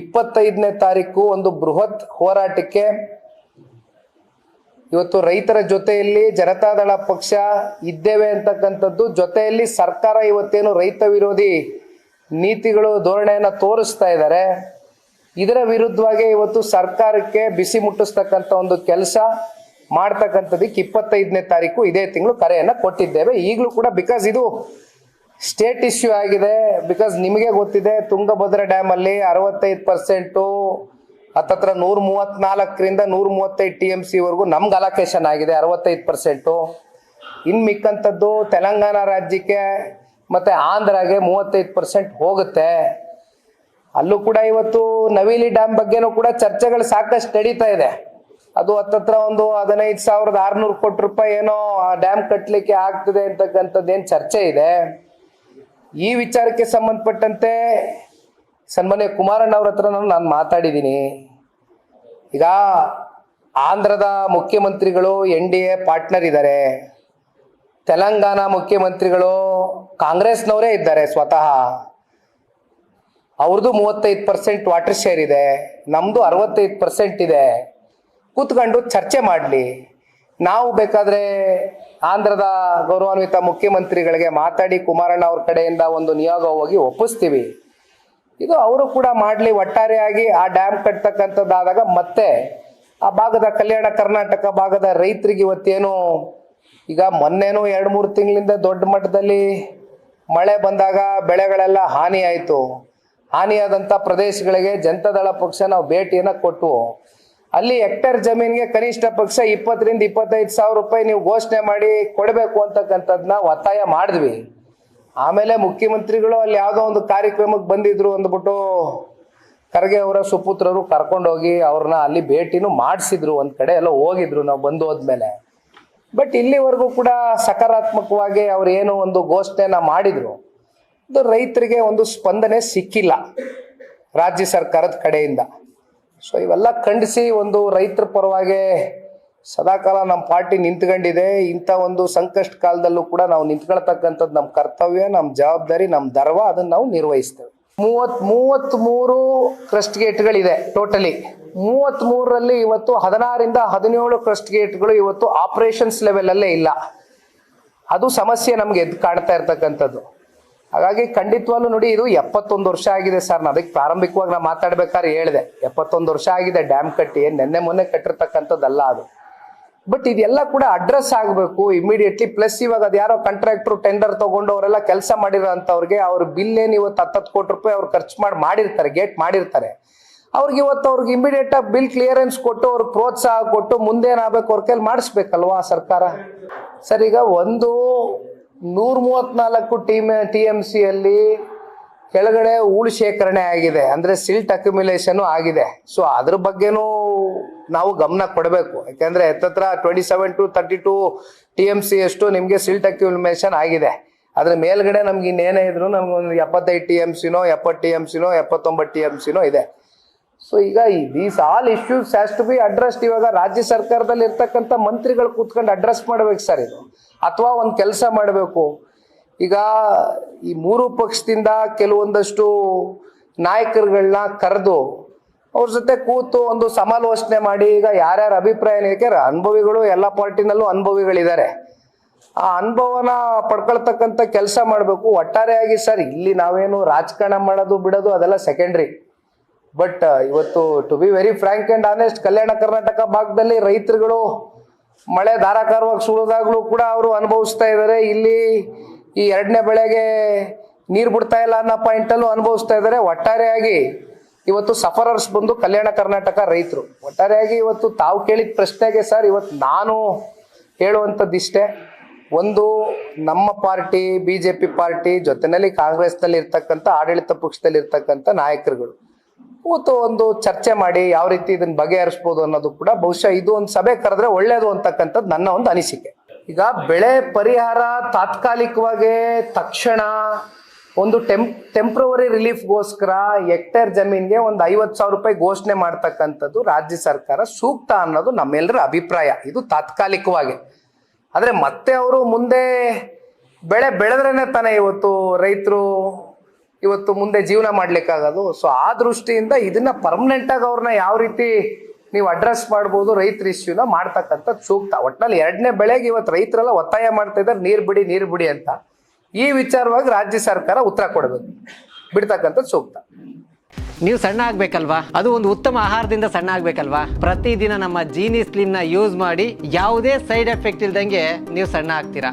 ಇಪ್ಪತ್ತೈದನೇ ತಾರೀಕು ಒಂದು ಬೃಹತ್ ಹೋರಾಟಕ್ಕೆ ಇವತ್ತು ರೈತರ ಜೊತೆಯಲ್ಲಿ ಜನತಾದಳ ಪಕ್ಷ ಇದ್ದೇವೆ ಅಂತಕ್ಕಂಥದ್ದು. ಜೊತೆಯಲ್ಲಿ ಸರ್ಕಾರ ಇವತ್ತೇನು ರೈತ ವಿರೋಧಿ ನೀತಿಗಳು, ಧೋರಣೆಯನ್ನು ತೋರಿಸ್ತಾ ಇದ್ದಾರೆ. ಇದರ ವಿರುದ್ಧವಾಗಿ ಇವತ್ತು ಸರ್ಕಾರಕ್ಕೆ ಬಿಸಿ ಮುಟ್ಟಿಸ್ತಕ್ಕಂಥ ಒಂದು ಕೆಲಸ ಮಾಡ್ತಕ್ಕಂಥದ್ದಕ್ಕೆ ಇಪ್ಪತ್ತೈದನೇ ತಾರೀಕು ಇದೇ ತಿಂಗಳು ಕರೆಯನ್ನು ಕೊಟ್ಟಿದ್ದೇವೆ. ಈಗಲೂ ಕೂಡ ಬಿಕಾಸ್ ಇದು ಸ್ಟೇಟ್ ಇಶ್ಯೂ ಆಗಿದೆ ಬಿಕಾಸ್ ನಿಮಗೆ ಗೊತ್ತಿದೆ ತುಂಗಭದ್ರಾ ಡ್ಯಾಮಲ್ಲಿ ಅರವತ್ತೈದು ಪರ್ಸೆಂಟು ಹತ್ತತ್ರ ನೂರ ಮೂವತ್ನಾಲ್ಕರಿಂದ ನೂರ ಮೂವತ್ತೈದು ಟಿ ಎಂ ಸಿವರೆಗೂ ನಮ್ಗೆ ಅಲೋಕೇಶನ್ ಆಗಿದೆ ಅರವತ್ತೈದು ಪರ್ಸೆಂಟು ಇನ್ನು ಮಿಕ್ಕಂಥದ್ದು ತೆಲಂಗಾಣ ರಾಜ್ಯಕ್ಕೆ ಮತ್ತು ಆಂಧ್ರಾಗೆ ಮೂವತ್ತೈದು ಪರ್ಸೆಂಟ್ ಹೋಗುತ್ತೆ. ಅಲ್ಲೂ ಕೂಡ ಇವತ್ತು ನವಿಲಿ ಡ್ಯಾಮ್ ಬಗ್ಗೆನೂ ಕೂಡ ಚರ್ಚೆಗಳು ಸಾಕಷ್ಟು ನಡೀತಾ ಇದೆ. ಅದು ಹತ್ತತ್ರ ಒಂದು ಹದಿನೈದು ಸಾವಿರದ ಆರುನೂರು ಕೋಟಿ ರೂಪಾಯಿ ಏನೋ ಆ ಡ್ಯಾಮ್ ಕಟ್ಟಲಿಕ್ಕೆ ಆಗ್ತದೆ ಅಂತಕ್ಕಂಥದ್ದು ಏನು ಚರ್ಚೆ ಇದೆ. ಈ ವಿಚಾರಕ್ಕೆ ಸಂಬಂಧಪಟ್ಟಂತೆ ಸನ್ಮಾನ್ಯ ಕುಮಾರಣ್ಣ ಅವ್ರ ಹತ್ರ ನಾನು ಮಾತಾಡಿದ್ದೀನಿ ಈಗ ಆಂಧ್ರದ ಮುಖ್ಯಮಂತ್ರಿಗಳು ಎನ್ ಡಿ ಎ ಪಾರ್ಟ್ನರ್ ಇದ್ದಾರೆ. ತೆಲಂಗಾಣ ಮುಖ್ಯಮಂತ್ರಿಗಳು ಕಾಂಗ್ರೆಸ್ನವರೇ ಇದ್ದಾರೆ ಸ್ವತಃ. ಅವ್ರದ್ದು ಮೂವತ್ತೈದು ಪರ್ಸೆಂಟ್ ವಾಟರ್ ಶೇರ್ ಇದೆ ನಮ್ಮದು ಅರವತ್ತೈದು ಪರ್ಸೆಂಟ್ ಇದೆ. ಕೂತ್ಕೊಂಡು ಚರ್ಚೆ ಮಾಡಲಿ. ನಾವು ಬೇಕಾದ್ರೆ ಆಂಧ್ರದ ಗೌರವಾನ್ವಿತ ಮುಖ್ಯಮಂತ್ರಿಗಳಿಗೆ ಮಾತಾಡಿ ಕುಮಾರಣ್ಣ ಅವ್ರ ಕಡೆಯಿಂದ ಒಂದು ನಿಯೋಗ ಹೋಗಿ ಒಪ್ಪಿಸ್ತೀವಿ. ಇದು ಅವರು ಕೂಡ ಮಾಡಲಿ ಒಟ್ಟಾರೆಯಾಗಿ ಆ ಡ್ಯಾಮ್ ಕಟ್ತಕ್ಕಂಥದ್ದಾದಾಗ ಮತ್ತೆ ಆ ಭಾಗದ ಕಲ್ಯಾಣ ಕರ್ನಾಟಕ ಭಾಗದ ರೈತರಿಗೆ ಇವತ್ತೇನು ಈಗ ಮೊನ್ನೆನೂ ಎರಡು ಮೂರು ತಿಂಗಳಿಂದ ದೊಡ್ಡ ಮಟ್ಟದಲ್ಲಿ ಮಳೆ ಬಂದಾಗ ಬೆಳೆಗಳೆಲ್ಲ ಹಾನಿ ಆಯಿತು ಹಾನಿಯಾದಂಥ ಪ್ರದೇಶಗಳಿಗೆ ಜನತಾದಳ ಪಕ್ಷ ನಾವು ಭೇಟಿಯನ್ನು ಕೊಟ್ಟು ಅಲ್ಲಿ ಹೆಕ್ಟೇರ್ ಜಮೀನಿಗೆ ಕನಿಷ್ಠ ಪಕ್ಷ ಇಪ್ಪತ್ತರಿಂದ ಇಪ್ಪತ್ತೈದು ಸಾವಿರ ರೂಪಾಯಿ ನೀವು ಘೋಷಣೆ ಮಾಡಿ ಕೊಡಬೇಕು ಅಂತಕ್ಕಂಥದ್ದನ್ನ ಒತ್ತಾಯ ಮಾಡಿದ್ವಿ. ಆಮೇಲೆ ಮುಖ್ಯಮಂತ್ರಿಗಳು ಅಲ್ಲಿ ಯಾವುದೋ ಒಂದು ಕಾರ್ಯಕ್ರಮಕ್ಕೆ ಬಂದಿದ್ರು ಅಂದ್ಬಿಟ್ಟು ಖರ್ಗೆ ಅವರ ಸುಪುತ್ರರು ಕರ್ಕೊಂಡೋಗಿ ಅವ್ರನ್ನ ಅಲ್ಲಿ ಭೇಟಿನೂ ಮಾಡಿಸಿದ್ರು. ಒಂದು ಕಡೆ ಎಲ್ಲ ಹೋಗಿದ್ರು, ನಾವು ಬಂದು ಹೋದ್ಮೇಲೆ. ಬಟ್ ಇಲ್ಲಿವರೆಗೂ ಕೂಡ ಸಕಾರಾತ್ಮಕವಾಗಿ ಅವ್ರು ಏನು ಒಂದು ಘೋಷಣೆನ ಮಾಡಿದ್ರು. ಅದು ರೈತರಿಗೆ ಒಂದು ಸ್ಪಂದನೆ ಸಿಕ್ಕಿಲ್ಲ ರಾಜ್ಯ ಸರ್ಕಾರದ ಕಡೆಯಿಂದ. ಸೊ ಇವೆಲ್ಲ ಖಂಡಿಸಿ ಒಂದು ರೈತರ ಪರವಾಗಿ ಸದಾಕಾಲ ನಮ್ಮ ಪಾರ್ಟಿ ನಿಂತ್ಕೊಂಡಿದೆ. ಇಂಥ ಒಂದು ಸಂಕಷ್ಟ ಕಾಲದಲ್ಲೂ ಕೂಡ ನಾವು ನಿಂತ್ಕೊಳ್ತಕ್ಕಂಥದ್ದು ನಮ್ಮ ಕರ್ತವ್ಯ, ನಮ್ಮ ಜವಾಬ್ದಾರಿ, ನಮ್ಮ ದರ್ವ ಅದನ್ನು ನಾವು ನಿರ್ವಹಿಸ್ತೇವೆ. ಮೂವತ್ ಮೂವತ್ತ್ ಮೂರು ಕ್ರಸ್ಟ್ ಗೇಟ್ಗಳಿದೆ ಟೋಟಲಿ ಮೂವತ್ತ್ ಮೂರರಲ್ಲಿ ಇವತ್ತು ಹದಿನಾರಿಂದ ಹದಿನೇಳು ಕ್ರಸ್ಟ್ ಗೇಟ್ಗಳು ಇವತ್ತು ಆಪರೇಷನ್ಸ್ ಲೆವೆಲಲ್ಲೇ ಇಲ್ಲ. ಅದು ಸಮಸ್ಯೆ ನಮಗೆ ಎದ್ದು ಕಾಣ್ತಾ ಇರ್ತಕ್ಕಂಥದ್ದು. ಹಾಗಾಗಿ ಖಂಡಿತವಾಗ್ಲೂ ನೋಡಿ, ಇದು ಎಪ್ಪತ್ತೊಂದು ವರ್ಷ ಆಗಿದೆ ಸರ್. ನಾನು ಅದಕ್ಕೆ ಪ್ರಾರಂಭಿಕವಾಗಿ ನಾ ಮಾತಾಡ್ಬೇಕಾದ್ರೆ ಹೇಳಿದೆ. ಎಪ್ಪತ್ತೊಂದು ವರ್ಷ ಆಗಿದೆ ಡ್ಯಾಮ್ ಕಟ್ಟಿ. ನಿನ್ನೆ ಮೊನ್ನೆ ಕಟ್ಟಿರ್ತಕ್ಕಂಥದ್ದಲ್ಲ ಅದು. ಬಟ್ ಇದೆಲ್ಲ ಕೂಡ ಅಡ್ರೆಸ್ ಆಗಬೇಕು ಇಮಿಡಿಯೇಟ್ಲಿ ಪ್ಲಸ್ ಇವಾಗ ಅದು ಯಾರೋ ಕಾಂಟ್ರಾಕ್ಟ್ರು ಟೆಂಡರ್ ತಗೊಂಡು ಅವರೆಲ್ಲ ಕೆಲಸ ಮಾಡಿರೋಂಥವ್ರಿಗೆ ಅವ್ರ ಬಿಲ್ ಏನು ಇವತ್ತು ಹತ್ತತ್ತು ಕೋಟಿ ರೂಪಾಯಿ ಅವ್ರು ಖರ್ಚು ಮಾಡಿ ಮಾಡಿರ್ತಾರೆ ಗೇಟ್ ಮಾಡಿರ್ತಾರೆ. ಅವ್ರಿಗೆ ಇವತ್ತು ಅವ್ರಿಗೆ ಇಮಿಡಿಯೇಟ್ ಆಗಿ ಬಿಲ್ ಕ್ಲಿಯರೆನ್ಸ್ ಕೊಟ್ಟು ಅವ್ರಿಗೆ ಪ್ರೋತ್ಸಾಹ ಕೊಟ್ಟು ಮುಂದೇನಾಗಬೇಕು ಅವ್ರ ಕೈಲಿ ಮಾಡಿಸ್ಬೇಕಲ್ವಾ ಸರ್ಕಾರ? ಸರ್, ಈಗ ಒಂದು ನೂರ ಮೂವತ್ನಾಲ್ಕು ಟೀಮ್ ಟಿ ಎಂ ಸಿಯಲ್ಲಿ ಕೆಳಗಡೆ ಹೂಳು ಶೇಖರಣೆ ಆಗಿದೆ. ಅಂದರೆ ಸಿಲ್ಟ್ ಅಕ್ಯುಮಿಲೇಷನ್ ಆಗಿದೆ. ಸೊ ಅದ್ರ ಬಗ್ಗೆನೂ ನಾವು ಗಮನ ಕೊಡಬೇಕು. ಯಾಕೆಂದರೆ ಎತ್ತತ್ರ twenty seven to thirty two T M C ಅಷ್ಟು ನಿಮಗೆ ಸಿಲ್ಟ್ ಅಕ್ಯುಮಿಲೇಷನ್ ಆಗಿದೆ. ಅದ್ರ ಮೇಲ್ಗಡೆ ನಮ್ಗೆ ಇನ್ನೇನೇ ಇದ್ರು ನಮ್ಗೆ ಒಂದು ಎಪ್ಪತ್ತೈದು ಟಿ ಎಂ ಸಿನೋ ಎಪ್ಪತ್ತು ಟಿ ಎಂ ಸಿನೋ ಎಪ್ಪತ್ತೊಂಬತ್ತು ಟಿ ಎಂ ಸಿನೋ ಇದೆ. ಸೊ ಈಗ these all issues has to be addressed ಇವಾಗ ರಾಜ್ಯ ಸರ್ಕಾರದಲ್ಲಿ ಇರ್ತಕ್ಕಂಥ ಮಂತ್ರಿಗಳು ಕೂತ್ಕೊಂಡು ಅಡ್ರೆಸ್ ಮಾಡ್ಬೇಕು ಸರ್ ಇದು. ಅಥವಾ ಒಂದು ಕೆಲಸ ಮಾಡಬೇಕು. ಈಗ ಈ ಮೂರು ಪಕ್ಷದಿಂದ ಕೆಲವೊಂದಷ್ಟು ನಾಯಕರುಗಳನ್ನ ಕರೆದು ಅವ್ರ ಜೊತೆ ಕೂತು ಒಂದು ಸಮಾಲೋಚನೆ ಮಾಡಿ, ಈಗ ಯಾರ್ಯಾರ ಅಭಿಪ್ರಾಯ ಯಾಕೆಂದ್ರೆ ಅನುಭವಿಗಳು ಎಲ್ಲ ಪಾರ್ಟಿನಲ್ಲೂ ಅನುಭವಿಗಳಿದ್ದಾರೆ. ಆ ಅನುಭವನ ಪಡ್ಕೊಳ್ತಕ್ಕಂಥ ಕೆಲಸ ಮಾಡಬೇಕು. ಒಟ್ಟಾರೆಯಾಗಿ ಸರ್, ಇಲ್ಲಿ ನಾವೇನು ರಾಜಕಾರಣ ಮಾಡೋದು, ಬಿಡೋದು ಅದೆಲ್ಲ ಸೆಕೆಂಡ್ರಿ ಬಟ್ ಇವತ್ತು to be very frank and honest Kalyana Karnataka ಭಾಗದಲ್ಲಿ ರೈತರುಗಳು ಮಳೆ ಧಾರಾಕಾರವಾಗಿ ಸುಳಿದಾಗಲೂ ಕೂಡ ಅವರು ಅನುಭವಿಸ್ತಾ ಇದ್ದಾರೆ. ಇಲ್ಲಿ ಈ ಎರಡನೇ ಬೆಳೆಗೆ ನೀರು ಬಿಡ್ತಾ ಇಲ್ಲ ಅನ್ನೋ ಪಾಯಿಂಟಲ್ಲೂ ಅನುಭವಿಸ್ತಾ ಇದ್ದಾರೆ. ಒಟ್ಟಾರೆಯಾಗಿ ಇವತ್ತು ಸಫರರ್ಸ್ ಬಂದು ಕಲ್ಯಾಣ ಕರ್ನಾಟಕ ರೈತರು. ಒಟ್ಟಾರೆಯಾಗಿ ಇವತ್ತು ತಾವು ಕೇಳಿದ ಪ್ರಶ್ನೆಗೆ ಸರ್ ಇವತ್ತು ನಾನು ಹೇಳುವಂಥದ್ದಿಷ್ಟೇ ಒಂದು ನಮ್ಮ party B J P party, ಜೊತೆಯಲ್ಲಿ ಕಾಂಗ್ರೆಸ್ನಲ್ಲಿ ಇರ್ತಕ್ಕಂಥ ಆಡಳಿತ ಪಕ್ಷದಲ್ಲಿ ಇರ್ತಕ್ಕಂಥ ನಾಯಕರುಗಳು. ಇವತ್ತು ಒಂದು ಚರ್ಚೆ ಮಾಡಿ ಯಾವ ರೀತಿ ಇದನ್ನ ಬಗೆಹರಿಸ್ಬೋದು ಅನ್ನೋದು ಕೂಡ ಬಹುಶಃ ಇದು ಒಂದು ಸಭೆ ಕರೆದ್ರೆ ಒಳ್ಳೇದು ಅಂತಕ್ಕಂಥದ್ದು ನನ್ನ ಒಂದು ಅನಿಸಿಕೆ. ಈಗ ಬೆಳೆ ಪರಿಹಾರ ತಾತ್ಕಾಲಿಕವಾಗಿ ತಕ್ಷಣ ಒಂದು ಟೆಂಪ್ ಟೆಂಪ್ರವರಿ ರಿಲೀಫ್ಗೋಸ್ಕರ ಹೆಕ್ಟೇರ್ ಜಮೀನ್ಗೆ ಒಂದು ಐವತ್ತು ಸಾವಿರ ರೂಪಾಯಿ ಘೋಷಣೆ ಮಾಡ್ತಕ್ಕಂಥದ್ದು ರಾಜ್ಯ ಸರ್ಕಾರ ಸೂಕ್ತ ಅನ್ನೋದು ನಮ್ಮೆಲ್ಲರ ಅಭಿಪ್ರಾಯ. ಇದು ತಾತ್ಕಾಲಿಕವಾಗಿ. ಆದರೆ ಮತ್ತೆ ಅವರು ಮುಂದೆ ಬೆಳೆ ಬೆಳೆದ್ರೇನೆ ತಾನೇ ಇವತ್ತು ರೈತರು ಇವತ್ತು ಮುಂದೆ ಜೀವನ ಮಾಡ್ಲಿಕ್ಕಾಗೋದು. ಸೊ ಆ ದೃಷ್ಟಿಯಿಂದ ಇದನ್ನ ಪರ್ಮನೆಂಟ್ ಆಗಿ ಅವ್ರನ್ನ ಯಾವ ರೀತಿ ನೀವು ಅಡ್ರೆಸ್ ಮಾಡ್ಬೋದು, ರೈತರ ಇಶ್ಯೂನ ಮಾಡ್ತಕ್ಕಂಥ ಸೂಕ್ತ. ಒಟ್ನಲ್ಲಿ ಎರಡನೇ ಬೆಳೆಗೆ ಇವತ್ತು ರೈತರೆಲ್ಲ ಒತ್ತಾಯ ಮಾಡ್ತಾ ಇದ್ದಾರೆ, ನೀರು ಬಿಡಿ ನೀರು ಬಿಡಿ ಅಂತ. ಈ ವಿಚಾರವಾಗಿ ರಾಜ್ಯ ಸರ್ಕಾರ ಉತ್ತರ ಕೊಡಬೇಕು. ಬಿಡ್ತಕ್ಕಂಥ ಸೂಕ್ತ. ನೀವು ಸಣ್ಣ ಆಗ್ಬೇಕಲ್ವಾ? ಅದು ಒಂದು ಉತ್ತಮ ಆಹಾರದಿಂದ ಸಣ್ಣ ಆಗ್ಬೇಕಲ್ವಾ? ಪ್ರತಿದಿನ ನಮ್ಮ ಜೀನಿ ನ ಯೂಸ್ ಮಾಡಿ ಯಾವುದೇ ಸೈಡ್ ಎಫೆಕ್ಟ್ ಇಲ್ದಂಗೆ ನೀವು ಸಣ್ಣ ಆಗ್ತೀರಾ?